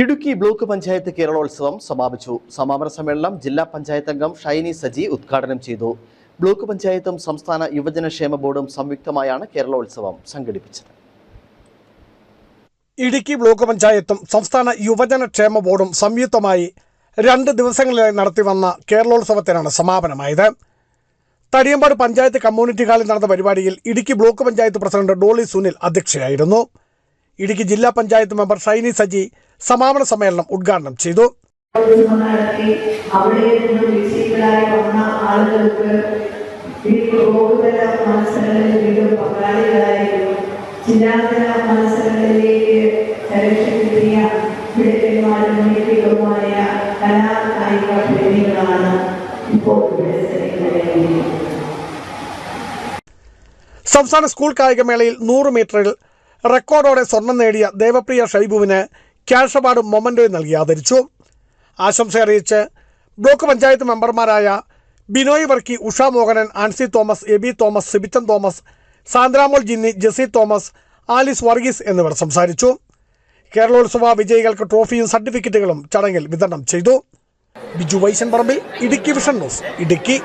Idukki block panchayat കേരളോത്സവം സമാപിച്ചു. സമാപന സമ്മേളനം ജില്ലാ പഞ്ചായത്ത് അംഗം ഷൈനി സജി ഉദ്ഘാടനം ചെയ്തു. ബ്ലോക്ക് പഞ്ചായത്തും സംസ്ഥാന യുവജനക്ഷേമ ബോർഡും സംയുക്തമായാണ് കേരളോത്സവം സംഘടിപ്പിച്ചത്. ഇടുക്കി ബ്ലോക്ക് പഞ്ചായത്തും സംസ്ഥാന യുവജനക്ഷേമ ബോർഡും സംയുക്തമായി രണ്ട് ദിവസങ്ങളിലായി നടത്തിവന്ന കേരളോത്സവത്തിനാണ് സമാപനമായത്. തടിയമ്പാട് പഞ്ചായത്ത് കമ്മ്യൂണിറ്റി ഹാളിൽ നടന്ന പരിപാടിയിൽ ഇടുക്കി ബ്ലോക്ക് പഞ്ചായത്ത് പ്രസിഡന്റ് ഡോളി സുനിൽ അധ്യക്ഷയായിരുന്നു. ഇടുക്കി ജില്ലാ പഞ്ചായത്ത് മെമ്പർ ഷൈനി സജി സമാപന സമ്മേളനം ഉദ്ഘാടനം ചെയ്തു. ഉത്സവം നടത്തി അവിടെ നിന്ന് വിജയികളായി വന്ന ആളുകൾക്ക് ഈ ഗോകുല മത്സരങ്ങളിൽ വീണ്ടും പങ്കാളികളായിരുന്നു. ജില്ലാതല മത്സരങ്ങളിലേക്ക് സെലക്ഷൻ കിട്ടിയ മിടുക്കന്മാരും മിടുക്കികളുമായ കലാ കായിക പ്രേമികളാണ് ഇപ്പോൾ ഇവിടെ സംസ്ഥാന സ്കൂൾ കായികമേളയിൽ നൂറ് മീറ്ററിൽ റെക്കോർഡോടെ സ്വർണം നേടിയ ദേവപ്രിയ ഷൈബുവിന് ക്യാഷ് അവാർഡും മൊമന്റോയും നൽകി ആദരിച്ചു. ആശംസ അറിയിച്ച് ബ്ലോക്ക് പഞ്ചായത്ത് മെമ്പർമാരായ Binoy Varkey Usha Mohanan Ancy Thomas Eby Thomas Sibichan Thomas Sandramol Jinny Jessy Thomas Alice Varghese എന്നിവർ സംസാരിച്ചു. കേരളോത്സവ വിജയികൾക്ക് ട്രോഫിയും സർട്ടിഫിക്കറ്റുകളും ചടങ്ങിൽ വിതരണം ചെയ്തു. Biju Vaishan Parambil Idukki vision news Idukki.